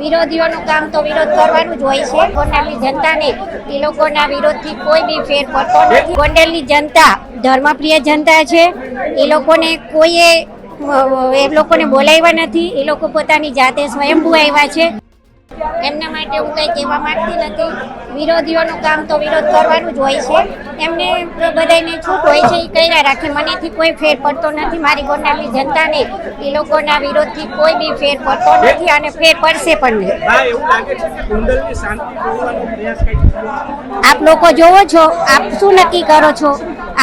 વિરોધીઓનું કામ તો વિરોધ કરવાનું જ હોય છે. ગોંડલની જનતાને એ લોકોના વિરોધથી કોઈ બી ફેર પડતો નથી. ગોંડલની જનતા ધર્મપ્રિય જનતા છે. એ લોકોને કોઈએ એ લોકોને બોલાવ્યા નથી. એ લોકો પોતાની જાતે સ્વયંભૂ આવ્યા છે. એમના માટે હું કંઈ કહેવા માંગતી નથી. વિરોધીઓનું કામ તો વિરોધ કરવાનું જ હોય છે. એમને બધાને છૂટ હોય છે એ કર્યા રાખે. મનેથી કોઈ ફેર પડતો નથી. મારી ગોંડાની જનતાને એ લોકોના વિરોધથી કોઈ બી ફેર પડતો નથી અને ફેર પડશે પણ નહીં. આપ લોકો જોવો છો. આપ શું નક્કી કરો છો?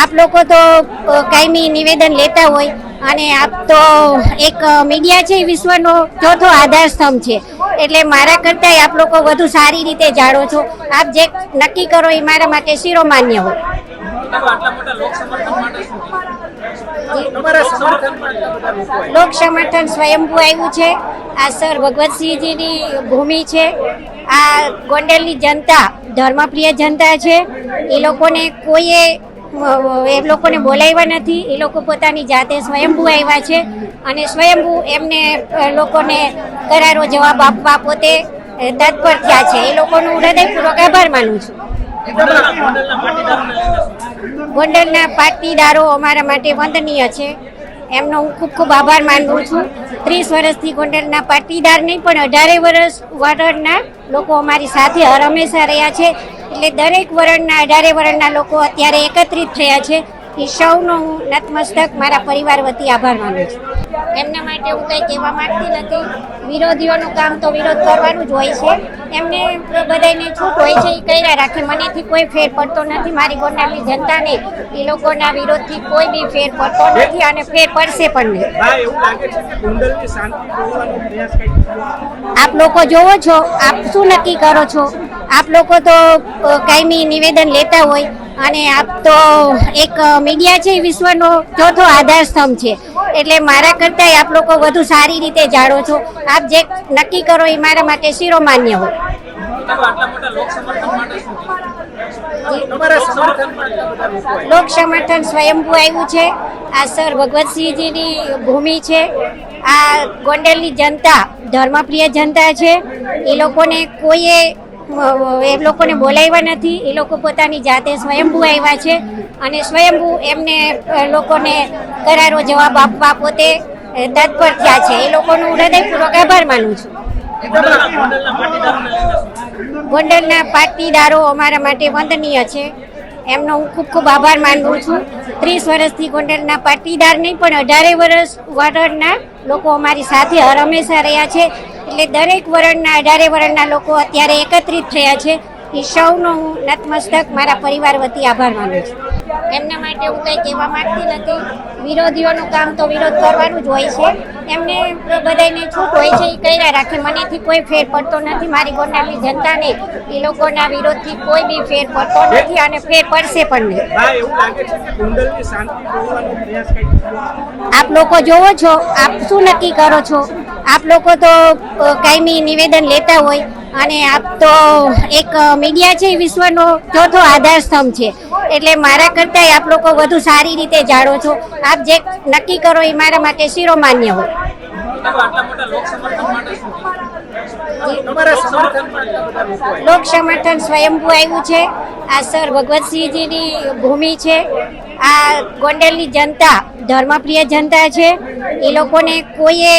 આપ લોકો તો કાયમી નિવેદન લેતા હોય અને આપ તો એક મીડિયા છે એ વિશ્વનો ચોથો આધાર સ્તંભ છે. એટલે મારા કરતાંય આપ લોકો વધુ સારી રીતે જાણો છો. આપ જે નક્કી કરો એ મારા માટે શિરોમાન્ય હોય. લોક સમર્થન સ્વયંભૂ આવ્યું છે. આ સર ભગવતસિંહજીની ભૂમિ છે. આ ગોંડલની જનતા ધર્મપ્રિય જનતા છે. એ લોકોને કોઈએ એ લોકોને બોલાવ્યા નથી. એ લોકો પોતાની જાતે સ્વયંભૂ આવ્યા છે અને સ્વયંભૂ એમને લોકોને કરારો જવાબ આપવા પોતે તત્પર થયા છે. એ લોકોનું હૃદયપૂર્વક આભાર માનું છું. ગોંડલના પાટીદારો અમારા માટે વંદનીય છે. એમનો હું ખૂબ ખૂબ આભાર માનું છું. ત્રીસ વર્ષથી ગોંડલના પાટીદાર નહીં, પણ અઢારે વર્ષ વરણના લોકો અમારી સાથે હર હંમેશા રહ્યા છે. એટલે દરેક વરણના અઢારે વરણના લોકો અત્યારે એકત્રિત થયા છે. એ સૌનો હું નતમસ્તક મારા પરિવાર વતી આભાર માનું છું. એમના માટે હું કંઈ કહેવા માંગતી નથી. વિરોધીઓનું કામ તો વિરોધ કરવાનું જ હોય છે. એમને બધાને છૂટ હોય છે એ કર્યા રાખે. મનેથી કોઈ ફેર પડતો નથી. મારી ગોંડલની જનતાને એ લોકોના વિરોધથી કોઈ બી ફેર પડતો નથી અને ફેર પડશે પણ નહીં. આપ લોકો જોવો છો. આપ શું નક્કી કરો છો? આપ લોકો તો કાયમી નિવેદન લેતા હોય અને આપ તો એક મીડિયા છે એ વિશ્વનો ચોથો આધાર સ્તંભ છે. એટલે મારા કરતાંય આપ લોકો વધુ સારી રીતે જાણો છો. આપ જે નક્કી કરો એ મારા માટે શિરોમાન્ય હોય. લોક સમર્થન સ્વયંભૂ આવ્યું છે. આ સર ભગવતસિંહજીની ભૂમિ છે. આ ગોંડલની જનતા ધર્મપ્રિય જનતા છે. એ લોકોને કોઈએ એ લોકોને બોલાવ્યા નથી. એ લોકો પોતાની જાતે સ્વયંભૂ આવ્યા છે અને સ્વયંભૂ એમને લોકોને કરારો જવાબ આપવા પોતે તત્પર થયા છે. એ લોકોનું હૃદયપૂર્વક આભાર માનું છું. ગોંડલના પાટીદારો અમારા માટે વંદનીય છે. એમનો હું ખૂબ ખૂબ આભાર માનું છું. ત્રીસ વર્ષથી ગોંડલના પાટીદાર નહીં, પણ અઢારે વર્ષ વરણના લોકો અમારી સાથે હર હંમેશા રહ્યા છે. એટલે દરેક વરણના અઢારે વરણના લોકો અત્યારે એકત્રિત થયા છે. એ સૌનો હું નતમસ્તક મારા પરિવાર વતી આભાર માનું છું. એમના માટે હું કંઈ કહેવા માંગતી નથી. વિરોધીઓનું કામ તો વિરોધ કરવાનું જ હોય છે. એમને બધાને છૂટ હોય છે એ કર્યા રાખે. મનેથી કોઈ ફેર પડતો નથી. મારી ગોંડાની જનતાને એ લોકોના વિરોધથી કોઈ બી ફેર પડતો નથી અને ફેર પડશે પણ નહીં. આપ લોકો જોવો છો. આપ શું નક્કી કરો છો? આપ લોકો તો કાયમી નિવેદન લેતા હોય અને આપ તો એક મીડિયા છે વિશ્વનો ચોથો આધાર સ્તંભ છે. એટલે મારા કરતાંય આપ લોકો વધુ સારી રીતે જાણો છો. આપ જે નક્કી કરો એ મારા માટે શિરોમાન્ય હોય. લોક સમર્થન સ્વયંભૂ આવ્યું છે. આ સર ભગવતસિંહજીની ભૂમિ છે. આ ગોંડલની જનતા ધર્મપ્રિય જનતા છે. એ લોકોને કોઈએ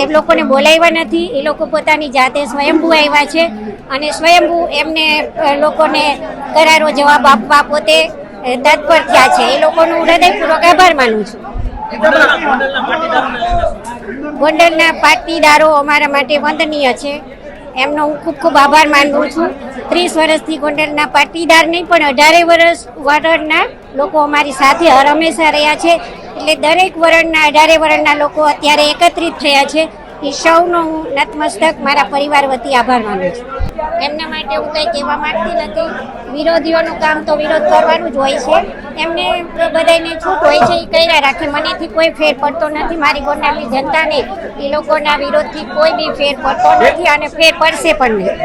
એ લોકોને બોલાવ્યા નથી. એ લોકો પોતાની જાતે સ્વયંભૂ આવ્યા છે અને સ્વયંભૂ એમને લોકોને કરારો જવાબ આપવા પોતે તત્પર થયા છે. એ લોકોનું હૃદયપૂર્વક આભાર માનું છું. ગોંડલના પાટીદારો અમારા માટે વંદનીય છે. એમનો હું ખૂબ ખૂબ આભાર માનું છું. ત્રીસ વર્ષથી ગોંડલના પાટીદાર નહીં, પણ અઢારે વર્ષ વરણના લોકો અમારી સાથે હર હંમેશા રહ્યા છે. એટલે દરેક વરણના અઢારે વરણના લોકો અત્યારે એકત્રિત થયા છે. એ સૌનો હું નતમસ્તક મારા પરિવાર વતી આભાર માનું છું. એમના માટે હું કંઈ કહેવા માંગતી નથી. વિરોધીઓનું કામ તો વિરોધ કરવાનું જ હોય છે. એમને બધાને છૂટ હોય છે એ કર્યા રાખે. મનેથી કોઈ ફેર પડતો નથી. મારી ગોંડાની જનતાને એ લોકોના વિરોધથી કોઈ બી ફેર પડતો નથી અને ફેર પડશે પણ નહીં.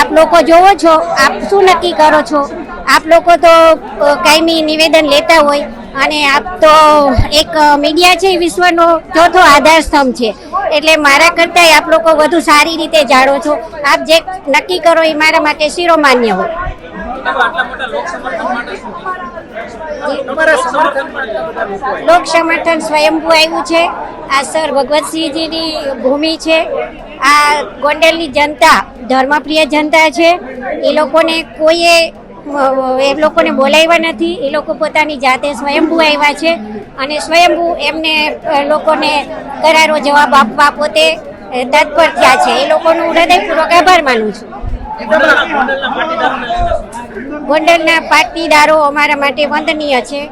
આપ લોકો જોવો છો. આપ શું નક્કી કરો છો? આપ લોકો તો કાયમી નિવેદન લેતા હોય અને આપ તો એક મીડિયા છે વિશ્વનો ચોથો આધાર સ્તંભ છે. એટલે મારા કરતાંય આપ લોકો વધુ સારી રીતે જાણો છો. આપ જે નક્કી કરો એ મારા માટે શિરોમાન્ય હોય. લોક સમર્થન સ્વયંભૂ આવ્યું છે. આ સર ભગવતસિંહજીની ભૂમિ છે. આ ગોંડલની જનતા ધર્મપ્રિય જનતા છે. એ લોકોને કોઈએ એ લોકોને બોલાવ્યા નથી. એ લોકો પોતાની જાતે સ્વયંભૂ આવ્યા છે અને સ્વયંભૂ એમને લોકોને કરારો જવાબ આપવા પોતે તત્પર થયા છે. એ લોકોનું હૃદયપૂર્વક આભાર માનું છું. ગોંડલના પાટીદારો અમારા માટે વંદનીય છે.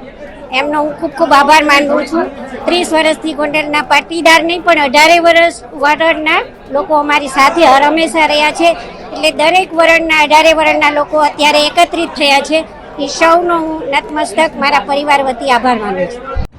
એમનો હું ખૂબ ખૂબ આભાર માનું છું. ત્રીસ વર્ષથી ગોંડલના પાટીદાર નહીં, પણ અઢારે વર્ષ વરણના લોકો અમારી સાથે હર હંમેશા રહ્યા છે. એટલે દરેક વરણના, અઢારે વરણના લોકો અત્યારે એકત્રિત થયા છે. એ સૌનો હું નતમસ્તક મારા પરિવાર વતી આભાર માનું છું.